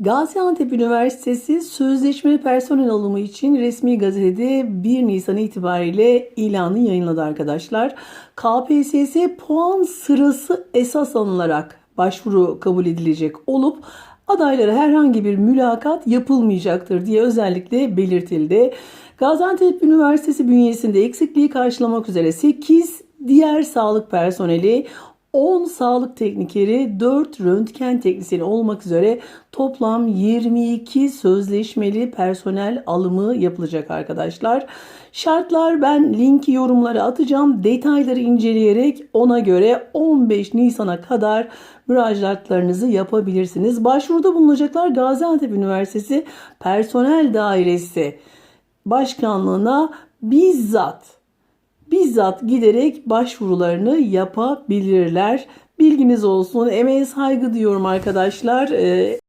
Gaziantep Üniversitesi sözleşmeli personel alımı için resmi gazetede 1 Nisan itibariyle ilanı yayınladı arkadaşlar. KPSS puan sırası esas alınarak başvuru kabul edilecek olup adaylara herhangi bir mülakat yapılmayacaktır diye özellikle belirtildi. Gaziantep Üniversitesi bünyesinde eksikliği karşılamak üzere 8 diğer sağlık personeli 10 sağlık teknikeri, 4 röntgen teknisyeni olmak üzere toplam 22 sözleşmeli personel alımı yapılacak arkadaşlar. Şartlar ben linki yorumlara atacağım. Detayları inceleyerek ona göre 15 Nisan'a kadar müracaatlarınızı yapabilirsiniz. Başvuruda bulunacaklar Gaziantep Üniversitesi Personel Dairesi Başkanlığına bizzat bizzat giderek başvurularını yapabilirler. Bilginiz olsun. Emeğe saygı diyorum arkadaşlar. Ee,